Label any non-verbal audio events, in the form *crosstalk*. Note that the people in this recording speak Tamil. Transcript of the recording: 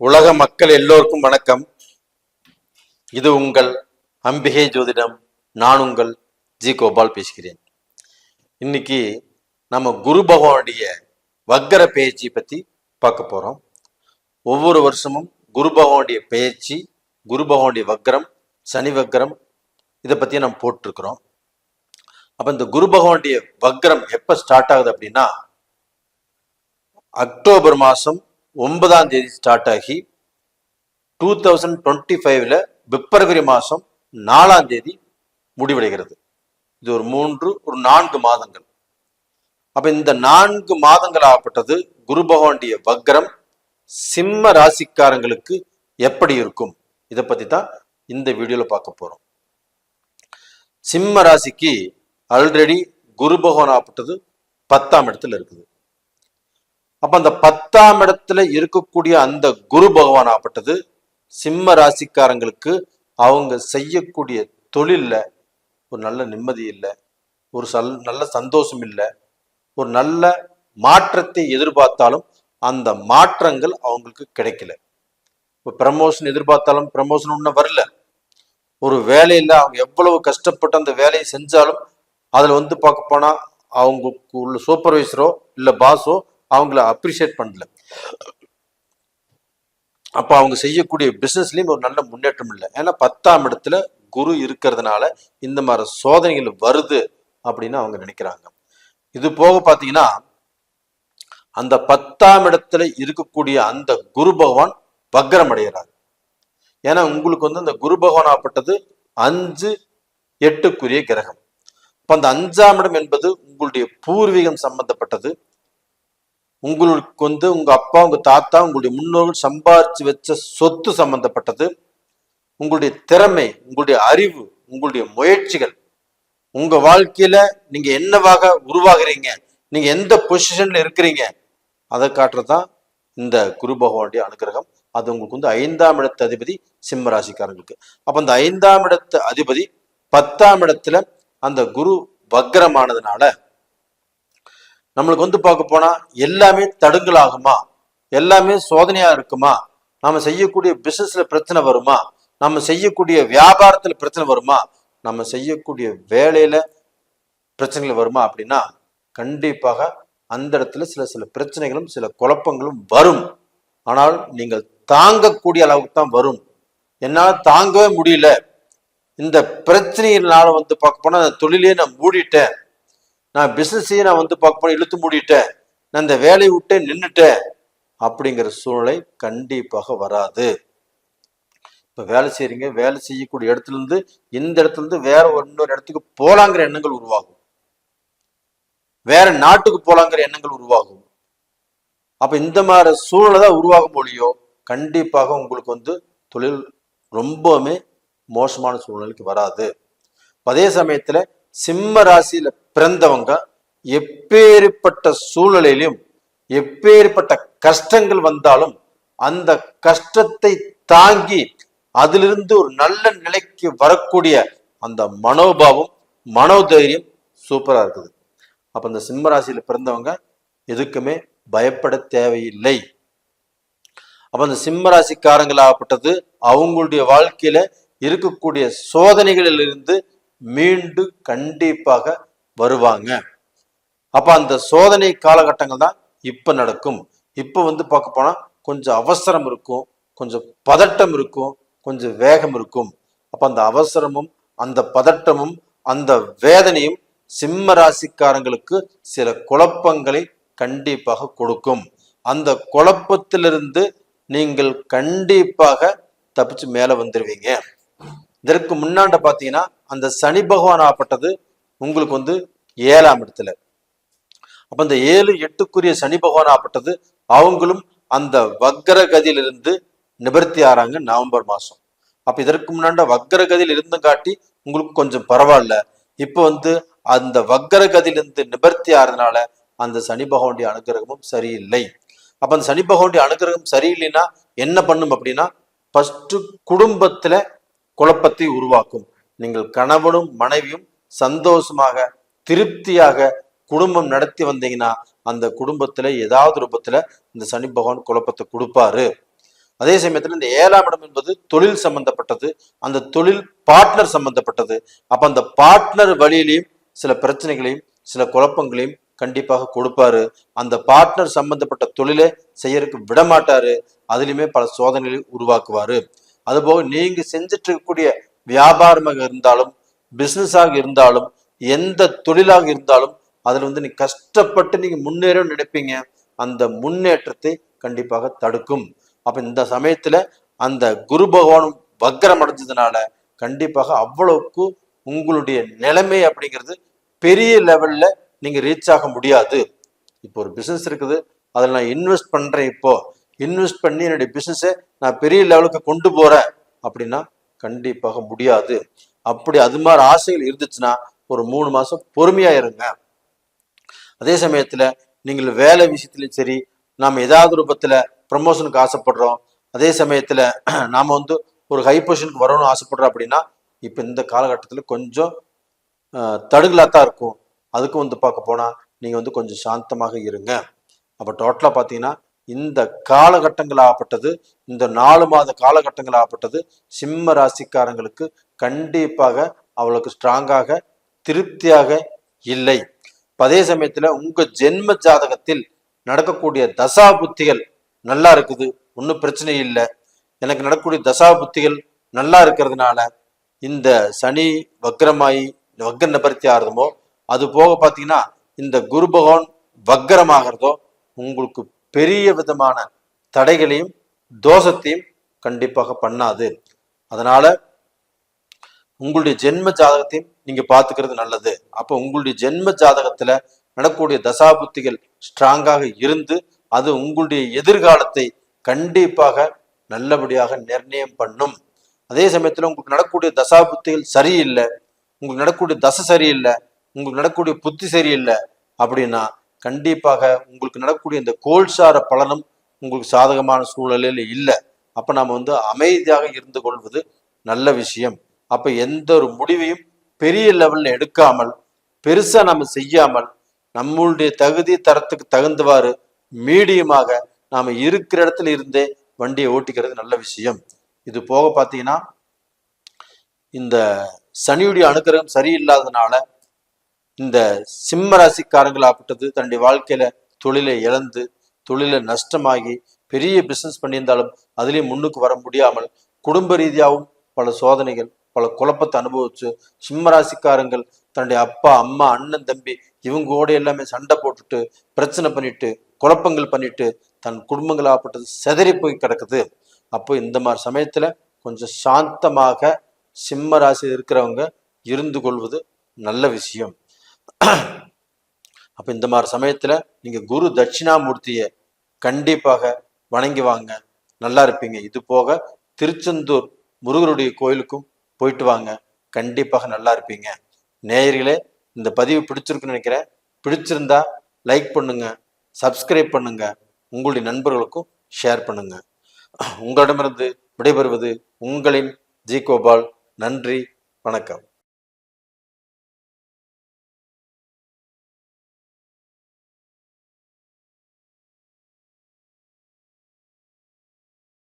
உலக மக்கள் எல்லோருக்கும் வணக்கம். இது உங்கள் அம்பிகை ஜோதிடம். நான் உங்கள் ஜி கோபால் பேசுகிறேன். இன்னைக்கு நம்ம குரு பகவானுடைய வக்கர பெயர்ச்சி பத்தி பார்க்க போறோம். ஒவ்வொரு வருஷமும் குரு பகவானுடைய பெயர்ச்சி குரு பகவானுடைய வக்கரம் சனி வக்கரம் இதை பத்தி நம்ம போட்டிருக்கிறோம். அப்ப இந்த குரு பகவானுடைய வக்கரம் எப்ப ஸ்டார்ட் ஆகுது அப்படின்னா அக்டோபர் மாதம் ஒன்பதாம் தேதி ஸ்டார்ட் ஆகி டூ தௌசண்ட் டுவெண்ட்டி ஃபைவ்ல பிப்ரவரி மாதம் நாலாம் தேதி முடிவடைகிறது. இது ஒரு மூன்று ஒரு நான்கு மாதங்கள். அப்ப இந்த நான்கு மாதங்கள் ஆகப்பட்டது குரு பகவானுடைய வக்ரம் சிம்ம ராசிக்காரங்களுக்கு எப்படி இருக்கும்? இதை பத்தி தான் இந்த வீடியோல பார்க்க போறோம். சிம்ம ராசிக்கு ஆல்ரெடி குரு பகவான் ஆகப்பட்டது பத்தாம் இடத்துல இருக்குது. அப்ப அந்த பத்தாம் இடத்துல இருக்கக்கூடிய அந்த குரு பகவான் ஆப்பட்டது சிம்ம ராசிக்காரங்களுக்கு அவங்க செய்யக்கூடிய தொழில்ல ஒரு நல்ல நிம்மதி இல்லை ஒரு சல் நல்ல சந்தோஷம் இல்லை ஒரு நல்ல மாற்றத்தை எதிர்பார்த்தாலும் அந்த மாற்றங்கள் அவங்களுக்கு கிடைக்கல. இப்போ ப்ரமோஷன் எதிர்பார்த்தாலும் ப்ரமோஷன் ஒன்றும் வரல. ஒரு வேலையில் அவங்க எவ்வளவு கஷ்டப்பட்டு அந்த வேலையை செஞ்சாலும் அதில் வந்து பார்க்க போனால் அவங்களுக்கு உள்ள சூப்பர்வைசரோ இல்லை பாஸோ அவங்கள அப்ரிஷியேட் பண்ணல. அப்போ அவங்க செய்யக்கூடிய பிஸ்னஸ்லயும் ஒரு நல்ல முன்னேற்றம் இல்லை. ஏன்னா பத்தாம் இடத்துல குரு இருக்கிறதுனால இந்த மாதிரி சோதனைகள் வருது அப்படின்னு அவங்க நினைக்கிறாங்க. இது போக பார்த்தீங்கன்னா அந்த பத்தாம் இடத்துல இருக்கக்கூடிய அந்த குரு பகவான் வக்ரம் அடைகிறார் ஏன்னா உங்களுக்கு வந்து அந்த குரு பகவான் ஆப்பட்டது அஞ்சு எட்டுக்குரிய கிரகம். அப்ப அந்த அஞ்சாம் இடம் என்பது உங்களுடைய பூர்வீகம் சம்பந்தப்பட்டது. உங்களுக்கு வந்து உங்க அப்பா உங்க தாத்தா உங்களுடைய முன்னோர்கள் சம்பாதிச்சு வச்ச சொத்து சம்பந்தப்பட்டது உங்களுடைய திறமை உங்களுடைய அறிவு உங்களுடைய முயற்சிகள் உங்க வாழ்க்கையில நீங்க என்னவாக உருவாகிறீங்க நீங்க எந்த பொசிஷன்ல இருக்கிறீங்க அதை காட்டுறதுதான் இந்த குரு பகவானுடைய அனுகிரகம். அது உங்களுக்கு வந்து ஐந்தாம் இடத்து அதிபதி சிம்ம ராசிக்காரங்களுக்கு அப்ப அந்த ஐந்தாம் இடத்து அதிபதி பத்தாம் இடத்துல அந்த குரு வக்ரமானதுனால நம்மளுக்கு வந்து பார்க்க போனா எல்லாமே தடுங்கலாகுமா? எல்லாமே சோதனையா இருக்குமா? நாம செய்யக்கூடிய பிசினஸ்ல பிரச்சனை வருமா? நம்ம செய்யக்கூடிய வியாபாரத்துல பிரச்சனை வருமா? நம்ம செய்யக்கூடிய வேலையில பிரச்சனைகள் வருமா அப்படின்னா கண்டிப்பாக அந்த இடத்துல சில சில பிரச்சனைகளும் சில குழப்பங்களும் வரும். ஆனால் நீங்கள் தாங்கக்கூடிய அளவுக்கு தான் வரும். என்னால் தாங்கவே முடியல. இந்த பிரச்சனையினால வந்து பார்க்க போனா அந்த தொழிலே நான் மூடிட்டேன். நான் பிசினஸையே நான் வந்து பார்க்க போனா இழுத்து மூடிட்டேன். நான் இந்த வேலையை விட்டு நின்றுட்டேன் அப்படிங்கிற சூழ்நிலை கண்டிப்பாக வராது. இப்போ வேலை செய்கிறீங்க வேலை செய்யக்கூடிய இடத்துல இருந்து இந்த இடத்துல இருந்து வேற இன்னொரு இடத்துக்கு போகலாங்கிற எண்ணங்கள் உருவாகும். வேற நாட்டுக்கு போகலாங்கிற எண்ணங்கள் உருவாகும். அப்போ இந்த மாதிரி சூழலை தான் உருவாகும் போலியோ கண்டிப்பாக உங்களுக்கு வந்து தொழில் ரொம்பவுமே மோசமான சூழ்நிலைக்கு வராது. அதே சமயத்தில் சிம்ம ராசியில பிறந்தவங்க எப்பேற்பட்ட சூழ்நிலையிலும் எப்பேற்பட்ட கஷ்டங்கள் வந்தாலும் அந்த கஷ்டத்தை தாங்கி அதிலிருந்து ஒரு நல்ல நிலைக்கு வரக்கூடிய அந்த மனோபாவம் மனோதைரியம் சூப்பரா இருக்குது. அப்ப இந்த சிம்ம ராசியில பிறந்தவங்க எதுக்குமே பயப்பட தேவையில்லை. அப்ப அந்த சிம்ம ராசிக்காரங்களாகப்பட்டது அவங்களுடைய வாழ்க்கையில இருக்கக்கூடிய சோதனைகளிலிருந்து மீண்டு கண்டிப்பாக வருவாங்க. அப்ப அந்த சோதனை காலகட்டங்கள் தான் இப்ப நடக்கும். இப்ப வந்து பார்க்க போனா கொஞ்சம் அவசரம் இருக்கும் கொஞ்சம் பதட்டம் இருக்கும் கொஞ்சம் வேகம் இருக்கும். அப்ப அந்த அவசரமும் அந்த பதட்டமும் அந்த வேதனையும் சிம்ம ராசிக்காரங்களுக்கு சில குழப்பங்களை கண்டிப்பாக கொடுக்கும். அந்த குழப்பத்திலிருந்து நீங்கள் கண்டிப்பாக தப்பிச்சு மேலே வந்துடுவீங்க இதற்கு முன்னாண்ட பார்த்தீங்கன்னா அந்த சனி பகவான் ஆப்பட்டது உங்களுக்கு வந்து ஏழாம் இடத்துல. அப்ப இந்த ஏழு எட்டுக்குரிய சனி பகவான் ஆப்பட்டது அவங்களும் அந்த வக்கர கதியிலிருந்து நிவர்த்தி ஆறாங்க நவம்பர் மாசம். அப்போ இதற்கு முன்னாண்ட வக்கர கதியில் இருந்தும் காட்டி உங்களுக்கு கொஞ்சம் பரவாயில்ல. இப்போ வந்து அந்த வக்கர கதியிலிருந்து நிவர்த்தி ஆறதுனால அந்த சனி பகவானுடைய அனுகிரகமும் சரியில்லை. அப்ப அந்த சனி பகவானுடைய அனுகிரகம் சரியில்லைன்னா என்ன பண்ணும் அப்படின்னா ஃபஸ்ட்டு குடும்பத்துல குழப்பத்தை உருவாக்கும். நீங்கள் கணவனும் மனைவியும் சந்தோஷமாக திருப்தியாக குடும்பம் நடத்தி வந்தீங்கன்னா அந்த குடும்பத்துல ஏதாவது ரூபத்துல இந்த சனி பகவான் குழப்பத்தை கொடுப்பாரு. அதே சமயத்துல இந்த ஏழாம் இடம் என்பது தொழில் சம்பந்தப்பட்டது அந்த தொழில் பார்ட்னர் சம்பந்தப்பட்டது. அப்ப அந்த பார்ட்னர் வழியிலையும் சில பிரச்சனைகளையும் சில குழப்பங்களையும் கண்டிப்பாக கொடுப்பாரு. அந்த பார்ட்னர் சம்பந்தப்பட்ட தொழிலை செய்யறதுக்கு விட மாட்டாரு அதுலயுமே பல சோதனைகளை உருவாக்குவாரு. அதுபோக நீங்க செஞ்சுட்டு இருக்கக்கூடிய வியாபாரமாக இருந்தாலும் பிசினஸாக இருந்தாலும் எந்த தொழிலாக இருந்தாலும் அதுல வந்து நீங்க கஷ்டப்பட்டு நீங்க முன்னேற நினைப்பீங்க. அந்த முன்னேற்றத்தை கண்டிப்பாக தடுக்கும். அப்ப இந்த சமயத்துல அந்த குரு பகவானும் வக்கரம் அடைஞ்சதுனால கண்டிப்பாக அவ்வளவுக்கு உங்களுடைய நிலைமை அப்படிங்கிறது பெரிய லெவல்ல நீங்க ரீச் ஆக முடியாது. இப்போ ஒரு பிசினஸ் இருக்குது. அதில் நான் இன்வெஸ்ட் பண்றேன் இப்போ. இன்வெஸ்ட் பண்ணி என்னுடைய பிஸ்னஸை நான் பெரிய லெவலுக்கு கொண்டு போகிறேன் அப்படின்னா கண்டிப்பாக முடியாது. அப்படி அது மாதிரி ஆசைகள் இருந்துச்சுன்னா ஒரு மூணு மாதம் பொறுமையாக இருங்க. அதே சமயத்தில் நீங்கள் வேலை விஷயத்துலையும் சரி நாம் ஏதாவது ரூபத்தில் ப்ரமோஷனுக்கு ஆசைப்படுறோம். அதே சமயத்தில் *clears throat* நாம் வந்து ஒரு ஹை பொசிஷனுக்கு வரணும்னு ஆசைப்படுறோம் அப்படின்னா இப்போ இந்த காலகட்டத்தில் கொஞ்சம் தடுகலாக தான் இருக்கும். அதுக்கும் வந்து பார்க்க போனால் நீங்கள் வந்து கொஞ்சம் சாந்தமாக இருங்க. அப்போ டோட்டலாக பார்த்தீங்கன்னா இந்த காலகட்டங்களாகப்பட்டது இந்த நாலு மாத காலகட்டங்களாகப்பட்டது சிம்ம ராசிக்காரங்களுக்கு கண்டிப்பாக அவளுக்கு ஸ்ட்ராங்காக திருப்தியாக இல்லை. அதே சமயத்துல உங்க ஜென்ம ஜாதகத்தில் நடக்கக்கூடிய தசா புத்திகள் நல்லா இருக்குது ஒன்றும் பிரச்சனை இல்லை. எனக்கு நடக்கக்கூடிய தசா புத்திகள் நல்லா இருக்கிறதுனால இந்த சனி வக்ரமாயி வக்ர நிபர்த்தி ஆகிறதுமோ அது போக பார்த்தீங்கன்னா இந்த குரு பகவான் வக்ரமாகிறதோ உங்களுக்கு பெரிய விதமான தடைகளையும் தோஷத்தையும் கண்டிப்பாக பண்ணாது. அதனால உங்களுடைய ஜென்ம ஜாதகத்தையும் நீங்க பாத்துக்கிறது நல்லது. அப்போ உங்களுடைய ஜென்ம ஜாதகத்துல நடக்கக்கூடிய தசாபுத்திகள் ஸ்ட்ராங்காக இருந்து அது உங்களுடைய எதிர்காலத்தை கண்டிப்பாக நல்லபடியாக நிர்ணயம் பண்ணும். அதே சமயத்துல உங்களுக்கு நடக்கக்கூடிய தசாபுத்திகள் சரியில்லை உங்களுக்கு நடக்கக்கூடிய தசை சரியில்லை உங்களுக்கு நடக்கக்கூடிய புத்தி சரியில்லை அப்படின்னா கண்டிப்பாக உங்களுக்கு நடக்கக்கூடிய இந்த கோல்சார பலனும் உங்களுக்கு சாதகமான சூழலில் இல்லை. அப்ப நாம வந்து அமைதியாக இருந்து கொள்வது நல்ல விஷயம். அப்ப எந்த ஒரு முடிவையும் பெரிய லெவல்ல எடுக்காமல் பெருசா நம்ம செய்யாமல் நம்மளுடைய தகுதி தரத்துக்கு தகுந்தவாறு மீடியமாக நாம இருக்கிற இடத்துல இருந்தே வண்டியை ஓட்டிக்கிறது நல்ல விஷயம். இது போக பார்த்தீங்கன்னா இந்த சனியுடைய அனுக்கிரகம் சரியில்லாததுனால இந்த சிம்ம ராசிக்காரங்களாகப்பட்டது தன்னுடைய வாழ்க்கையில தொழிலை இழந்து தொழிலை நஷ்டமாகி பெரிய பிசினஸ் பண்ணியிருந்தாலும் அதுலேயும் முன்னுக்கு வர முடியாமல் குடும்ப ரீதியாகவும் பல சோதனைகள் பல குழப்பத்தை அனுபவிச்சு சிம்ம ராசிக்காரங்கள் தன்னுடைய அப்பா அம்மா அண்ணன் தம்பி இவங்க கூட எல்லாமே சண்டை போட்டுட்டு பிரச்சனை பண்ணிட்டு குழப்பங்கள் பண்ணிட்டு தன் குடும்பங்களாகப்பட்டது செதறி போய் கிடக்குது. அப்போ இந்த மாதிரி சமயத்துல கொஞ்சம் சாந்தமாக சிம்ம ராசி இருக்கிறவங்க இருந்து கொள்வது நல்ல விஷயம். அப்போ இந்த மாதிரி சமயத்தில் நீங்கள் குரு தட்சிணாமூர்த்தியை கண்டிப்பாக வணங்கி வாங்க. நல்லா இருப்பீங்க. இது போக திருச்செந்தூர் முருகருடைய கோயிலுக்கும் போயிட்டு வாங்க. கண்டிப்பாக நல்லா இருப்பீங்க. நேயர்களே இந்த பதிவு பிடிச்சிருக்குன்னு நினைக்கிறேன். பிடிச்சிருந்தா லைக் பண்ணுங்க சப்ஸ்கிரைப் பண்ணுங்க உங்களுடைய நண்பர்களுக்கும் ஷேர் பண்ணுங்க. உங்களிடமிருந்து விடைபெறுவது உங்களின் ஜி கோபால். நன்றி வணக்கம்.